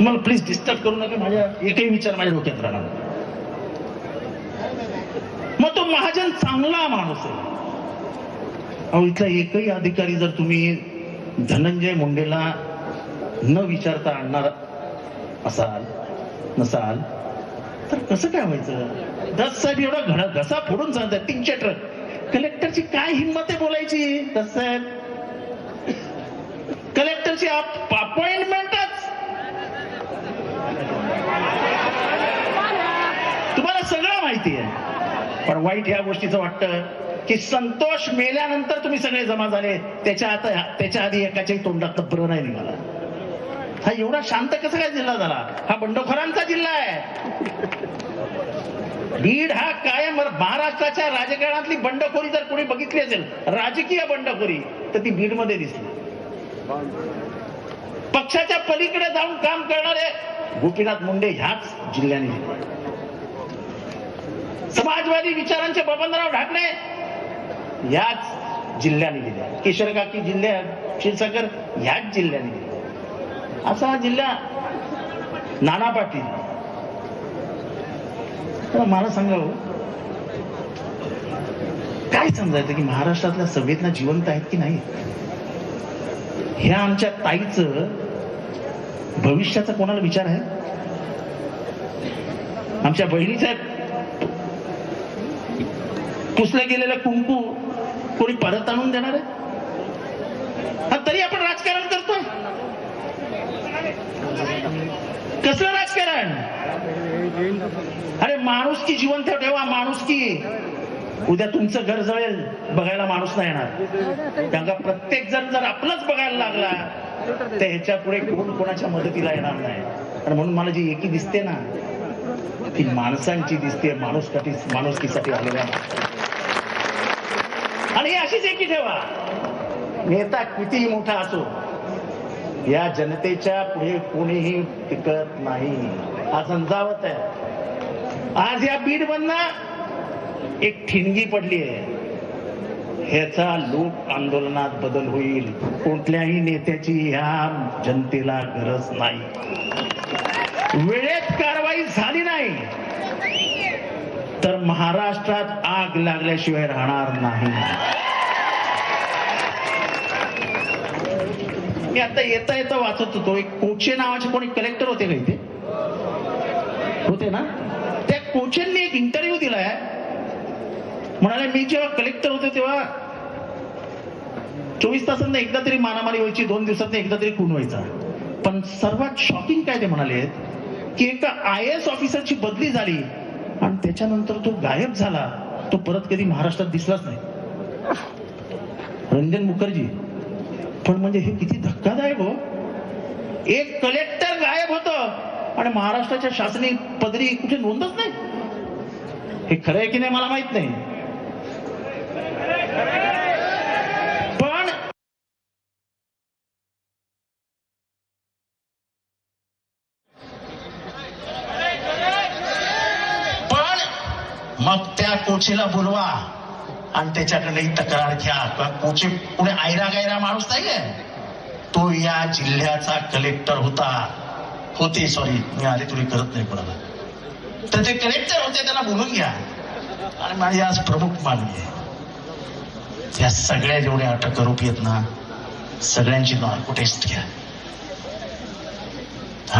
तुम्हाला please disturb करू नका माझ्या एकही विचार माझ्या डोक्यात राहणार मग तो महाजन चांगला माणूस आहे. अहो इथला एकही अधिकारी जर तुम्ही धनंजय मुंडेला न विचारता आणणार असाल नसाल तर कसं काय व्हायचं? दस साहेब एवढा घडा घसा फोडून सांगतात तीनशे ट्रक. कलेक्टरची काय हिंमत आहे बोलायची दस साहेब? कलेक्टरची अपॉइंटमेंट तुम्हाला सगळं माहिती आहे पण वाईट ह्या गोष्टीचं वाटतं की संतोष मेल्यानंतर तुम्ही सगळे जमा झाले. त्याच्या आता त्याच्या आधी एकाच्याही तोंडात ब्र नाही निघाला. हा एवढा शांत कसा काय जिल्हा झाला? हा बंडखोरांचा जिल्हा आहे. बीड हा कायम महाराष्ट्राच्या राजकारणातली बंडखोरी जर कोणी बघितली असेल राजकीय बंडखोरी तर ती बीडमध्ये दिसली. पक्षाच्या पलीकडे जाऊन काम करणारे गोपीनाथ मुंडे ह्याच जिल्ह्याने. समाजवादी विचारांचे बबनराव ढाकणे याच जिल्ह्याने दिल्या किशोरकाकी जिल्ह्यात क्षीरसागर ह्याच जिल्ह्याने दिल्या असा हा जिल्हा नाना पाटील. तर मला सांगा हो, काय समजायचं की महाराष्ट्रातल्या संवेदना जिवंत आहेत की नाही ह्या आमच्या ताईचं भविष्याचा कोणाला विचार आहे? आमच्या बहिणीचा पुसलं गेलेलं कुंकू कोणी परत आणून देणार आहे? हा, तरी आपण राजकारण करतोय. कसलं राजकारण? अरे माणुसकी जिवंत ठेवा माणुसकी उद्या तुमचं घर जळेल बघायला माणूस नाही येणार. त्यांना प्रत्येक जण जर आपलंच बघायला लागला तर ह्याच्या पुढे कोण कोणाच्या मदतीला येणार नाही. आणि म्हणून मला जी एकी दिसते ना ती माणसांची दिसते माणूससाठी माणुसकीसाठी आलेल्या. आणि अशीच एकी ठेवा. नेता कितीही मोठा असो या जनतेच्या पुढे कोणीही टिकत नाही. हा समजावत आहे. आज या बीड एक ठिणगी पडली आहे. ह्याचा लोक आंदोलनात बदल होईल. कुठल्याही नेत्याची ह्या जनतेला गरज नाही. वेळेत कारवाई झाली नाही. महाराष्ट्रात आग लागल्याशिवाय राहणार नाही. मी आता येता येता वाचत होतो. एक कोचे नावाचे कोणी कलेक्टर होते का इथे? होते ना? त्या कोचेंनी एक इंटरव्ह्यू दिलाय. म्हणाले मी जेव्हा कलेक्टर होते तेव्हा चोवीस तासांना एकदा तरी मारामारी व्हायची दोन दिवसात एकदा तरी खून व्हायचा. पण सर्वात शॉकिंग काय ते म्हणाले की एका आय एस ऑफिसरची बदली झाली. आणि त्याच्यानंतर तो गायब झाला. तो परत कधी महाराष्ट्रात दिसलाच नाही. रंजन मुखर्जी. पण म्हणजे हे किती धक्कादायक हो. एक कलेक्टर गायब होत. आणि महाराष्ट्राच्या शासनी पदरी कुठे नोंदच नाही. हे खरं आहे की नाही मला माहीत नाही पण पण मग त्या कुशीला बोलवा. आणि त्याच्याकडे तक्रार घ्या. किंवा कोची पुढे आयरा गायरा माणूस नाही आहे. तो या जिल्ह्याचा कलेक्टर होता. होते सॉरी मी आले तुम्ही करत नाही कोणाला. तर ते कलेक्टर होते त्यांना बोलून घ्या. आणि माझी आज प्रमुख मागणी आहे. या सगळ्या जेवढ्या अटक करूप येत ना सगळ्यांची नॉर्को टेस्ट घ्या.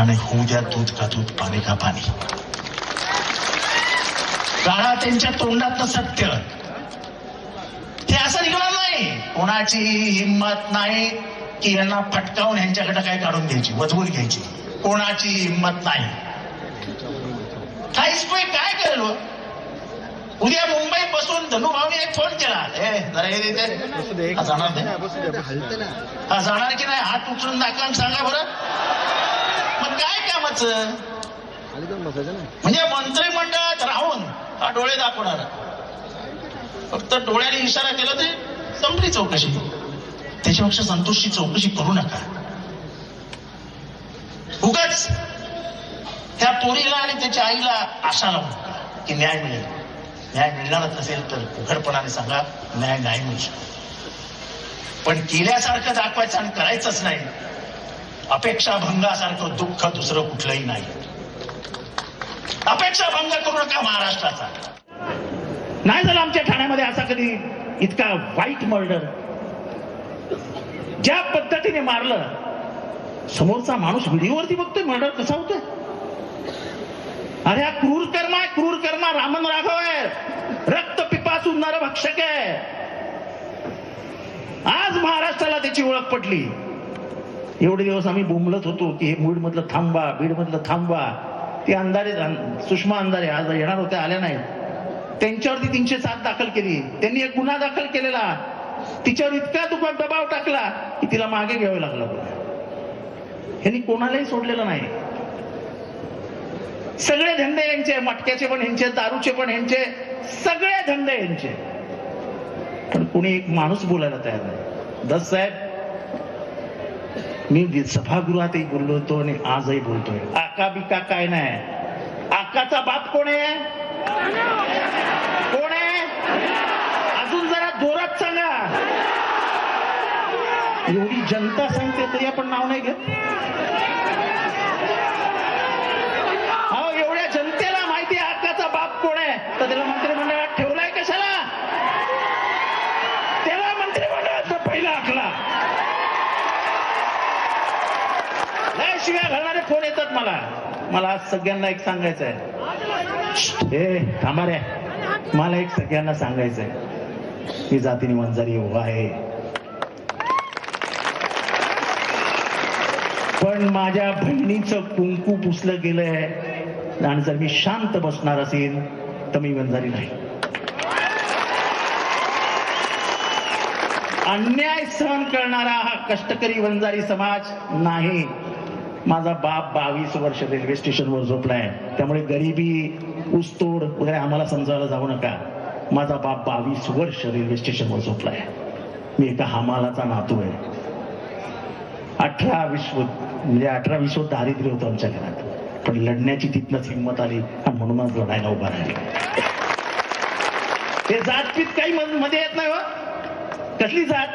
आणि होऊ द्या दूध का दूध पाणी का पाणी. काळा त्यांच्या तोंडातलं सत्य. ते असं निघणार नाही. कोणाची हिंमत नाही की यांना फटकावून यांच्याकडे काय काढून घ्यायची मजबूर घ्यायची. कोणाची हिंमत नाही. काहीच पण काय करेल हो? उद्या मुंबईत बसून धनुभावने एक फोन केला. हा जाणार नाही. जाणार की नाही? हात उचलून दाखवा सांगा बरं. मग काय कामाचं? म्हणजे मंत्री हा डोळे दाखवणार. फक्त डोळ्याने इशारा केला ते संपली चौकशी. त्याच्यापेक्षा संतोषची चौकशी करू नका. उगाच त्या पोरीला आणि त्याच्या आईला आशा लावू नका की न्याय मिळेल. न्याय मिळणारच नसेल तर उघडपणाने सांगा न्याय नाही मिळू शकतो. पण केल्यासारखं दाखवायचं आणि करायचंच नाही. अपेक्षा भंगासारखं दुःख दुसरं कुठलंही नाही. अपेक्षा भंग करू नका महाराष्ट्राचा. नाही झालं आमच्या ठाण्यामध्ये असा कधी इतका वाईट मर्डर ज्या पद्धतीने मारलं समोरचा माणूस व्हिडिओवरती बघतोय मर्डर कसा होतोय? अरे हा क्रूर कर्म आहे क्रूर कर्मा रामन राघव आहे रक्त पिपासून नरभक्षक आहे. आज महाराष्ट्राला त्याची ओळख पडली एवढे दिवस आम्ही बोंबलत होतो की हे बीड मधलं थांबा बीड मधलं थांबा. ते अंधारे सुषमा अंधारे आज येणार होत्या आल्या नाहीत. त्यांच्यावरती तीनशे सात दाखल केली. त्यांनी एक गुन्हा दाखल केलेला. तिच्यावर इतका दुखा दबाव टाकला की तिला मागे घ्यावं लागलं यांनी कोणालाही सोडलेलं नाही. सगळे धंदे यांचे मटक्याचे पण यांचे दारूचे पण यांचे सगळे धंदे यांचे. पण कोणी एक माणूस बोलायला तयार नाही. दस साहेब मी सभागृहातही बोललो होतो आणि आजही बोलतोय. आका बिका काय नाही. आकाचा बाप कोण आहे? कोण आहे? अजून जरा जोरात सांगा. एवढी जनता सांगते तरी आपण नाव नाही घेत. हो एवढ्या जनतेला माहिती आहे आकाचा बाप कोण आहे? तर त्याला मंत्रिमंडळात शिव्या घालणारे फोन येतात मला. मला आज सगळ्यांना एक सांगायचं आहे ए थांबा रे. मला एक सगळ्यांना सांगायचं आहे ही जातीने वंजारी उभा आहे. पण माझ्या बहिणीचं कुंकू पुसलं गेलंय. आणि जर मी शांत बसणार असेल तर मी वंजारी नाही. अन्याय सहन करणारा हा कष्टकरी वंजारी समाज नाही. माझा बाप बावीस वर्ष रेल्वे स्टेशनवर झोपलाय. त्यामुळे गरिबी ऊसतोड वगैरे आम्हाला समजायला जाऊ नका. माझा बाप बावीस वर्ष रेल्वे स्टेशनवर झोपलाय. मी एका हमालाचा नातू आहे. अठरा विश्व म्हणजे अठरा विश्व दारिद्र्य होतं आमच्या घरात. पण लढण्याची तिथनंच हिंमत आली आणि म्हणूनच लढायला उभा राहिली. हे जातपीत काही मध्ये येत नाही हो. कसली जात?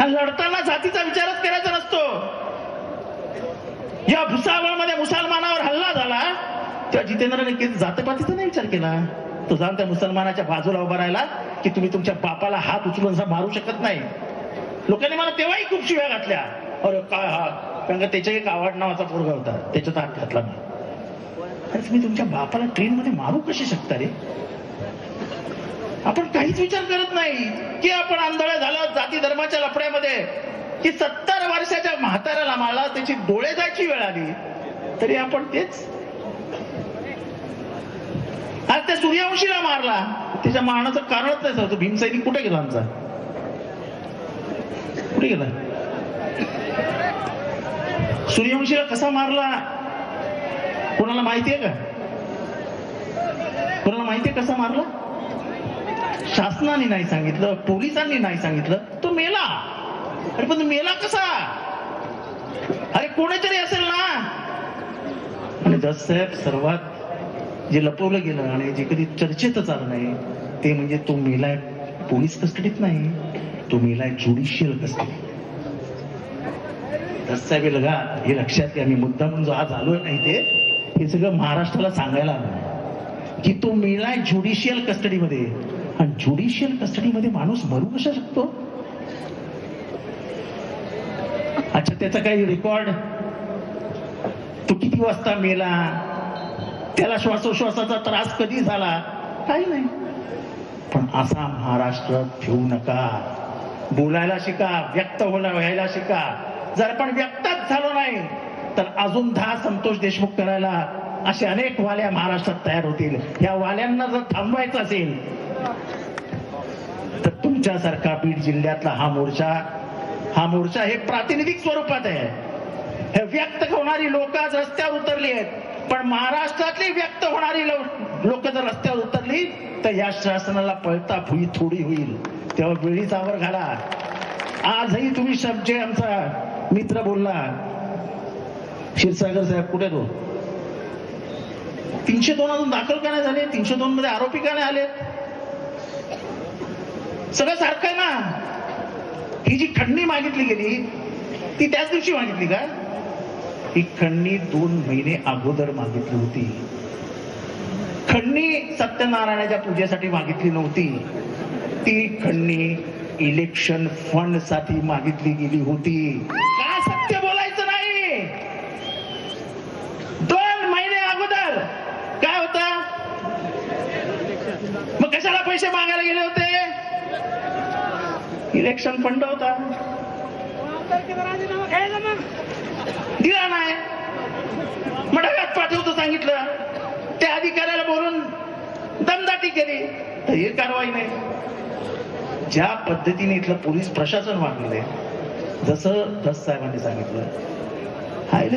लढताना जातीचा विचारच करायचा नसतो. या भुसावळमध्ये मुसलमानावर हल्ला झाला तेव्हा जितेंद्रने जातपातीचा नाही विचार केला. तो जाऊन त्या मुसलमानाच्या बाजूला उभा राहिला की तुम्ही तुमच्या बापाला हात उचलून मारू शकत नाही. लोकांनी मला तेव्हाही खूप शिव्या घातल्या. अरे काय हात कारण का त्याच्या एक आवड नावाचा पोरगा होता. त्याच्यात हात घातला मी. अरे तुम्ही तुमच्या बापाला ट्रेन मध्ये मारू कसे शकता रे? आपण काहीच विचार करत नाही. की आपण आंधळ्या झालं जाती धर्माच्या लफड्यामध्ये की सत्तर वर्षाच्या म्हाताऱ्याला मला त्याची डोळे जायची वेळ आली. तरी आपण तेच. आज त्या सूर्यवंशीला मारला. त्याच्या मारण्याचं कारणच नाही सर. तो भीमसैनिक कुठे गेला आमचा? कुठे गेला? सूर्यवंशीला कसा मारला? कोणाला माहितीये का? कोणाला माहितीये कसा मारला? शासनाने नाही सांगितलं पोलिसांनी नाही सांगितलं. तो मेला. अरे पण मेला कसा? अरे कोणीतरी असेल ना? आणि दस साहेब सर्वात जे लपवलं गेलं आणि जे कधी चर्चेतच आलं नाही ते म्हणजे तो मेलाय पोलीस कस्टडीत नाही तो मेलाय ज्युडिशियल कस्टडी. दस साहेब हे लगा हे लक्षात घ्या मी मुद्दा म्हणून जो आज आलोय नाही ते हे सगळं महाराष्ट्राला सांगायला आलं की तो मेलाय ज्युडिशियल कस्टडीमध्ये आणि ज्युडिशियल कस्टडीमध्ये माणूस मरू कशा शकतो? अच्छा त्याचा काही रेकॉर्ड तो किती वाजता मेला? त्याला श्वासोश्वासाचा त्रास कधी झाला? काही नाही. पण असा महाराष्ट्र ठेवू नका. बोलायला शिका व्यक्त होला व्हायला शिका. जर आपण व्यक्तच झालो नाही तर अजून दहा संतोष देशमुख करायला असे अनेक वाल्या महाराष्ट्रात तयार होतील. या वाल्यांना जर थांबवायचं असेल तर तुमच्यासारखा बीड जिल्ह्यातला हा मोर्चा हा मोर्चा हे प्रातिनिधिक स्वरूपात आहे. हे व्यक्त होणारी लोक आज रस्त्यावर उतरली आहेत. पण महाराष्ट्रातली व्यक्त होणारी लोक जर रस्त्यावर उतरली तर या शासनाला पळता फुई थोडी होईल. तेव्हा वेळीच आवर घाला. आजही तुम्ही शब्द आमचा मित्र बोलला. क्षीरसागर साहेब कुठे तो? तीनशे दोन अजून दाखल का नाही झाले? तीनशे दोन मध्ये आरोपी का नाही आले? सगळं सारखं आहे ना? ही जी खंडणी मागितली गेली ती त्याच दिवशी मागितली का? ही खंडणी दोन महिने अगोदर मागितली होती. खंडणी सत्यनारायणाच्या पूजेसाठी मागितली नव्हती. ती खंडणी इलेक्शन फंडसाठी मागितली गेली होती. का सत्य बोलायचं नाही दोन महिने अगोदर काय होता मग कशाला पैसे मागायला गेले होते इलेक्शन फंड होता. दिला नाही. मग पाठवतो सांगितलं. त्या अधिकाऱ्याला बोलून दमदाटी केली. तर हे कारवाई नाही. ज्या पद्धतीने इथलं पोलीस प्रशासन वागलेलं आहे जसं दस साहेबांनी सांगितलं हायला